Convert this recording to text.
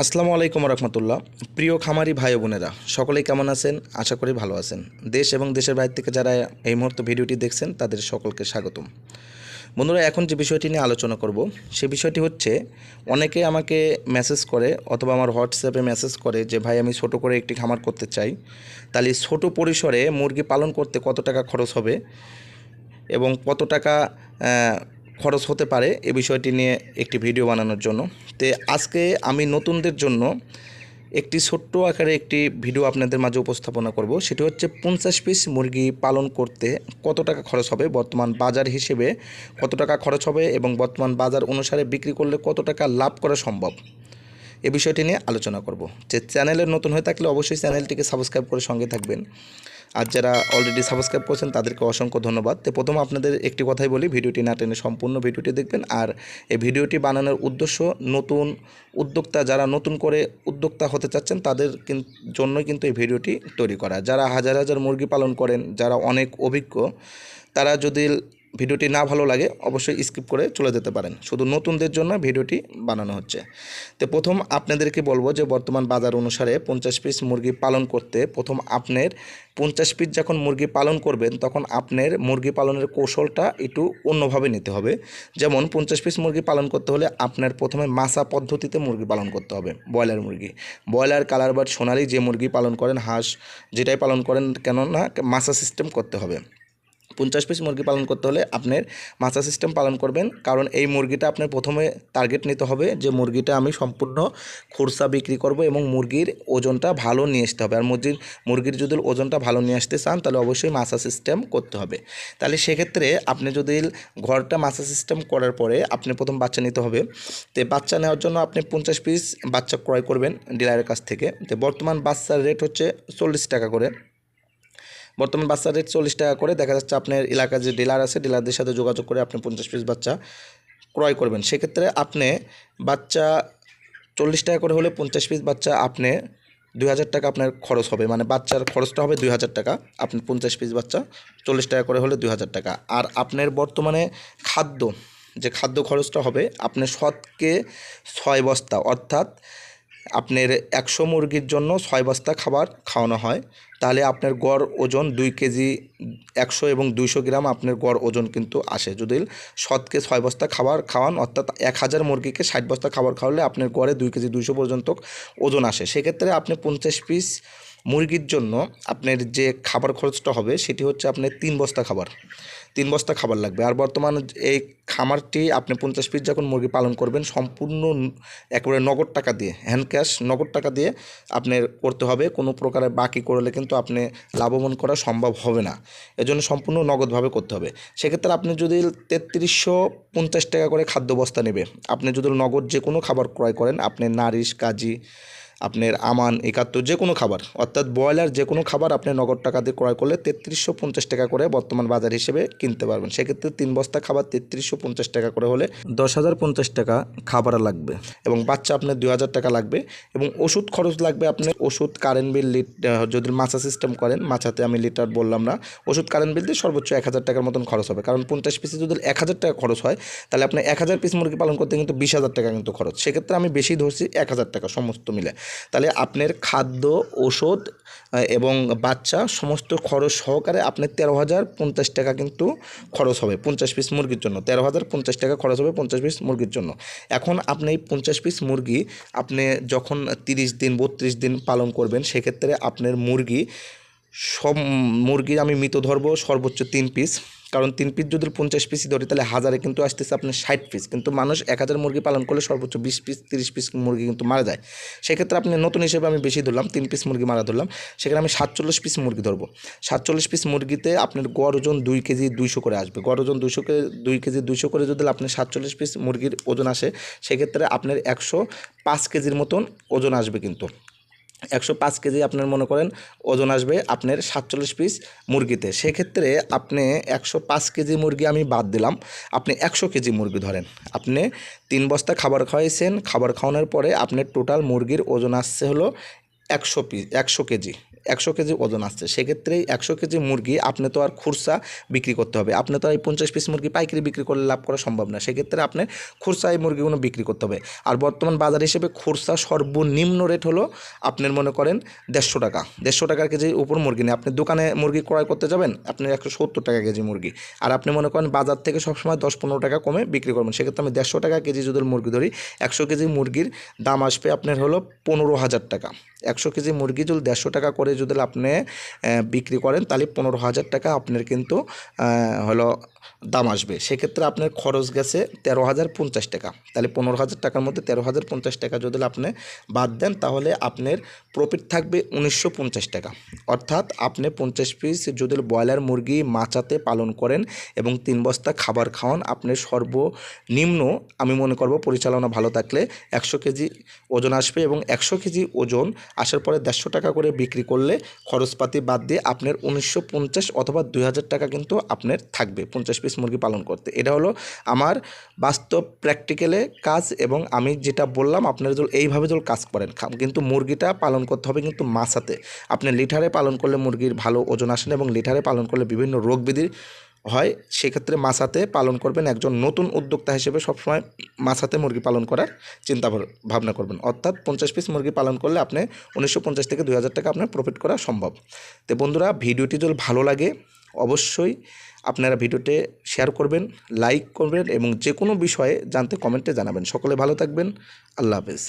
আসসালামু আলাইকুম রহমতুল্লাহ। প্রিয় খামারি ভাই বোনেরা, সকলেই কেমন আছেন? আশা করি ভালো আছেন। দেশ এবং দেশের বাইরে থেকে যারা এই মুহূর্তে ভিডিওটি দেখছেন, তাদের সকলকে স্বাগতম। বন্ধুরা, এখন যে বিষয়টি নিয়ে আলোচনা করব, সে বিষয়টি হচ্ছে, অনেকে আমাকে মেসেজ করে অথবা আমার হোয়াটসঅ্যাপে মেসেজ করে যে, ভাই, আমি ছোট করে একটি খামার করতে চাই। তাহলে ছোট পরিসরে মুরগি পালন করতে কত টাকা খরচ হবে এবং কত টাকা খরচ হতে পারে এ বিষয়টি নিয়ে একটি ভিডিও বানানোর জন্য। তো আজকে আমি নতুনদের জন্য একটি ছোট্ট আকারে একটি ভিডিও আপনাদের মাঝে উপস্থাপনা করব। সেটি হচ্ছে পঞ্চাশ পিস মুরগি পালন করতে কত টাকা খরচ হবে, বর্তমান বাজার হিসেবে কত টাকা খরচ হবে এবং বর্তমান বাজার অনুসারে বিক্রি করলে কত টাকা লাভ করা সম্ভব, এ বিষয়টি নিয়ে আলোচনা করব। যে চ্যানেলের নতুন হয়ে থাকলে অবশ্যই চ্যানেলটিকে সাবস্ক্রাইব করে সঙ্গে থাকবেন। আর যারা অলরেডি সাবস্ক্রাইব করছেন, তাদেরকে অসংখ্য ধন্যবাদ। তো প্রথমে আপনাদের একটি কথাই বলি, ভিডিওটি না টেনে সম্পূর্ণ ভিডিওটি দেখবেন। আর এই ভিডিওটি বানানোর উদ্দেশ্য, নতুন উদ্যোক্তা, যারা নতুন করে উদ্যোক্তা হতে চাচ্ছেন, তাদের জন্য কিন্তু এই ভিডিওটি তৈরি করা। যারা হাজার হাজার মুরগি পালন করেন, যারা অনেক অভিজ্ঞ, তারা যদি ভিডিওটি না ভালো লাগে, অবশ্যই স্কিপ করে চলে যেতে পারেন। শুধু নতুনদের জন্য ভিডিওটি বানানো হচ্ছে। তো প্রথম আপনাদেরকে বলব যে, বর্তমান বাজার অনুসারে পঞ্চাশ পিস মুরগি পালন করতে প্রথম আপনার পঞ্চাশ পিস যখন মুরগি পালন করবেন, তখন আপনার মুরগি পালনের কৌশলটা একটু অন্যভাবে নিতে হবে। যেমন পঞ্চাশ পিস মুরগি পালন করতে হলে আপনার প্রথমে মাসা পদ্ধতিতে মুরগি পালন করতে হবে, ব্রয়লার মুরগি। ব্রয়লার, কালার বাট সোনালি যে মুরগি পালন করেন, হাঁস যেটাই পালন করেন কেননা মাসা সিস্টেম করতে হবে। পঞ্চাশ পিস মুরগি পালন করতে হলে আপনার মাছা সিস্টেম পালন করবেন। কারণ এই মুরগিটা আপনার প্রথমে টার্গেট নিতে হবে যে মুরগিটা আমি সম্পূর্ণ খুরসা বিক্রি করব এবং মুরগির ওজনটা ভালো নিয়ে আসতে হবে। আর মুরগির মুরগির যদি ওজনটা ভালো নিয়ে আসতে চান, তাহলে অবশ্যই মাছা সিস্টেম করতে হবে। তাহলে সেক্ষেত্রে আপনি যদি ঘরটা মাছা সিস্টেম করার পরে আপনি প্রথম বাচ্চা নিতে হবে। তো বাচ্চা নেওয়ার জন্য আপনি পঞ্চাশ পিস বাচ্চা ক্রয় করবেন ডিলারের কাছ থেকে। তো বর্তমান বাচ্চার রেট হচ্ছে চল্লিশ টাকা করে। বর্তমান বাচ্চার রেট চল্লিশ টাকা করে দেখা যাচ্ছে আপনার এলাকার যে ডিলার আছে ডিলারদের সাথে যোগাযোগ করে আপনি পঞ্চাশ পিস বাচ্চা ক্রয় করবেন। সেক্ষেত্রে আপনি বাচ্চা চল্লিশ টাকা করে হলে পঞ্চাশ পিস বাচ্চা আপনি দুই হাজার টাকা আপনার খরচ হবে। মানে বাচ্চার খরচটা হবে দুই হাজার টাকা, আপনি পঞ্চাশ পিস বাচ্চা চল্লিশ টাকা করে হলে দুই হাজার টাকা। আর আপনার বর্তমানে খাদ্য, যে খাদ্য খরচটা হবে আপনার সৎকে ছয় বস্তা, অর্থাৎ আপনার একশো মুরগির জন্য ছয় বস্তা খাবার খাওয়ানো হয়। তাহলে আপনার গড় ওজন দুই কেজি একশো এবং দুইশো গ্রাম আপনার গড় ওজন কিন্তু আসে। যদি শতকে ছয় বস্তা খাবার খাওয়ান, অর্থাৎ এক হাজার মুরগিকে ষাট বস্তা খাবার খাওয়ালে আপনার গড়ে দুই কেজি দুইশো পর্যন্ত ওজন আসে। সেক্ষেত্রে আপনি পঞ্চাশ পিস মুরগির জন্য আপনার যে খাবার খরচটা হবে, সেটি হচ্ছে আপনার তিন বস্তা খাবার। তিন বস্তা খাবার লাগবে। আর বর্তমান এই খামারটি আপনি পঞ্চাশ পিস যখন মুরগি পালন করবেন, সম্পূর্ণ একেবারে নগদ টাকা দিয়ে হ্যান্ড ক্যাশ নগদ টাকা দিয়ে আপনার করতে হবে। কোনো প্রকারে বাকি করলে কিন্তু আপনি লাভবান করা সম্ভব হবে না। এজন্য সম্পূর্ণ নগদভাবে করতে হবে। সেক্ষেত্রে আপনি যদি তেত্রিশশো পঞ্চাশ টাকা করে খাদ্য বস্তা নেবে, আপনি যদি নগদ যে কোনো খাবার ক্রয় করেন, আপনি নারিশ, কাজী আপনার আমান, একাত্তর, যে কোনো খাবার, অর্থাৎ ব্রয়লার যে কোনো খাবার আপনি নগদ টাকা দিয়ে ক্রয় করলে তেত্রিশশো পঞ্চাশ টাকা করে বর্তমান বাজার হিসেবে কিনতে পারবেন। সেক্ষেত্রে তিন বস্তা খাবার তেত্রিশশো পঞ্চাশ টাকা করে হলে দশ হাজার পঞ্চাশ টাকা খাবার লাগবে এবং বাচ্চা আপনার দুই হাজার টাকা লাগবে এবং ওষুধ খরচ লাগবে আপনার ওষুধ কারেন্ট বিল লিট যদি মাছা সিস্টেম করেন মাছাতে আমি লিটার বললাম না, ওষুধ কারেন্ট বিল দিয়ে সর্বোচ্চ এক হাজার টাকার মতন খরচ হবে। কারণ পঞ্চাশ পিসে যদি এক হাজার টাকা খরচ হয়, তাহলে আপনার এক হাজার পিস মুরগি পালন করতে কিন্তু বিশ হাজার টাকা কিন্তু খরচ। সেক্ষেত্রে আমি বেশি ধরছি এক হাজার টাকা সমস্ত মিলে। তাহলে আপনার খাদ্য ওষুধ এবং বাচ্চা সমস্ত খরচ সহকারে আপনার তেরো হাজার পঞ্চাশ টাকা কিন্তু খরচ হবে, পঞ্চাশ পিস মুরগির জন্য। তেরো হাজার পঞ্চাশ টাকা খরচ হবে পঞ্চাশ পিস মুরগির জন্য। এখন আপনি এই পঞ্চাশ পিস মুরগি আপনি যখন তিরিশ দিন, বত্রিশ দিন পালন করবেন, সেক্ষেত্রে আপনার মুরগি সব মুরগির আমি মৃত ধরবো সর্বোচ্চ তিন পিস। কারণ তিন পিস যদি পঞ্চাশ পিসই ধরি, তাহলে হাজারে কিন্তু আসতেছে আপনার ষাট পিস কিন্তু মানুষ এক হাজার মুরগি পালন করলে সর্বোচ্চ বিশ পিস তিরিশ পিস মুরগি কিন্তু মারা যায়। সেক্ষেত্রে আপনি নতুন হিসেবে আমি বেশি ধরলাম, তিন পিস মুরগি মারা ধরলাম। সেখানে আমি সাতচল্লিশ পিস মুরগি ধরবো। সাতচল্লিশ পিস মুরগিতে আপনার গড় ওজন দুই কেজি দুইশো করে আসবে। গড় ওজন দুইশো দুই কেজি দুইশো করে যদি আপনার সাতচল্লিশ পিস মুরগির ওজন আসে, সেক্ষেত্রে আপনার একশো পাঁচ কেজির মতন ওজন আসবে কিন্তু। একশো পাঁচ কেজি আপনার মনে করেন ওজন আসবে আপনার সাতচল্লিশ পিস মুরগিতে। সেক্ষেত্রে আপনি একশো পাঁচ কেজি মুরগি আমি বাদ দিলাম। আপনি একশো কেজি মুরগি ধরেন। আপনি তিন বস্তা খাবার খাওয়াইছেন। খাবার খাওয়ানোর পরে আপনার টোটাল মুরগির ওজন আসছে হলো একশো পিস একশো কেজি। একশো কেজি ওজন আসছে। সেক্ষেত্রে একশো কেজি মুরগি আপনি তো আর খুরসা বিক্রি করতে হবে। আপনি তো আর এই পঞ্চাশ পিস মুরগি পাইকারি বিক্রি করলে লাভ করা সম্ভব না। সেক্ষেত্রে আপনার খুরসা এই মুরগিগুলো বিক্রি করতে হবে। আর বর্তমান বাজার হিসেবে খুরসা সর্বনিম্ন রেট হলো আপনার মনে করেন দেড়শো টাকা। দেড়শো টাকার কেজির উপর মুরগি নেই। আপনি দোকানে মুরগি ক্রয় করতে যাবেন, আপনি একশো সত্তর টাকা কেজি মুরগি। আর আপনি মনে করেন বাজার থেকে সবসময় দশ পনেরো টাকা কমে বিক্রি করবেন। সেক্ষেত্রে আমি দেড়শো টাকা কেজি যদি মুরগি ধরি, একশো কেজি মুরগির দাম আসবে আপনার হলো পনেরো হাজার টাকা। একশো কেজি মুরগি যদি দেড়শো টাকা করে যদি আপনি বিক্রি করেন তাহলে পনেরো হাজার টাকা আপনার কিন্তু হলো দাম আসবে। সেক্ষেত্রে আপনার খরচ গেছে তেরো হাজার পঞ্চাশ টাকা। তাহলে পনেরো হাজার টাকার মধ্যে তেরো হাজার পঞ্চাশ টাকা যদি আপনি বাদ দেন, তাহলে আপনার প্রফিট থাকবে উনিশশো পঞ্চাশ টাকা। অর্থাৎ আপনি পঞ্চাশ পিস যদি ব্রয়লার মুরগি মাচাতে পালন করেন এবং তিন বস্তা খাবার খাওয়ান, আপনার সর্বনিম্ন আমি মনে করব পরিচালনা ভালো থাকলে একশো কেজি ওজন আসবে এবং একশো কেজি ওজন আসার পরে দেড়শো টাকা করে বিক্রি করলে খরচপাতি বাদ দিয়ে আপনার উনিশশো পঞ্চাশ অথবা দুই হাজার টাকা কিন্তু আপনার থাকবে। পঞ্চাশ পিস মুরগি পালন করতে। এটা হলো আমার বাস্তব প্র্যাকটিক্যালে কাজ এবং আমি যেটা বললাম, আপনারা যদি এইভাবে যদি কাজ করেন কিন্তু মুরগিটা পালন করতে হবে কিন্তু মাছাতে। আপনি লিটারে পালন করলে মুরগির ভালো ওজন আসে না এবং লিটারে পালন করলে বিভিন্ন রোগ ব্যাধি হয়, সেক্ষেত্রে মাছাতে পালন করবেন একজন নতুন উদ্যোক্তা হিসেবে সবসময় মাছাতে মুরগি পালন করার চিন্তা ভাব- ভাবনা করবেন। অর্থাৎ পঞ্চাশ পিস মুরগি পালন করলে আপনি উনিশশো পঞ্চাশ থেকে দুই হাজার টাকা আপনার প্রফিট করা সম্ভব। তো বন্ধুরা, ভিডিওটি যদি ভালো লাগে, অবশ্যই আপনারা ভিডিওতে শেয়ার করবেন লাইক করবেন এবং যে কোনো বিষয়ে জানতে কমেন্টে জানাবেন। সকলে ভালো থাকবেন। আল্লাহ হাফেজ।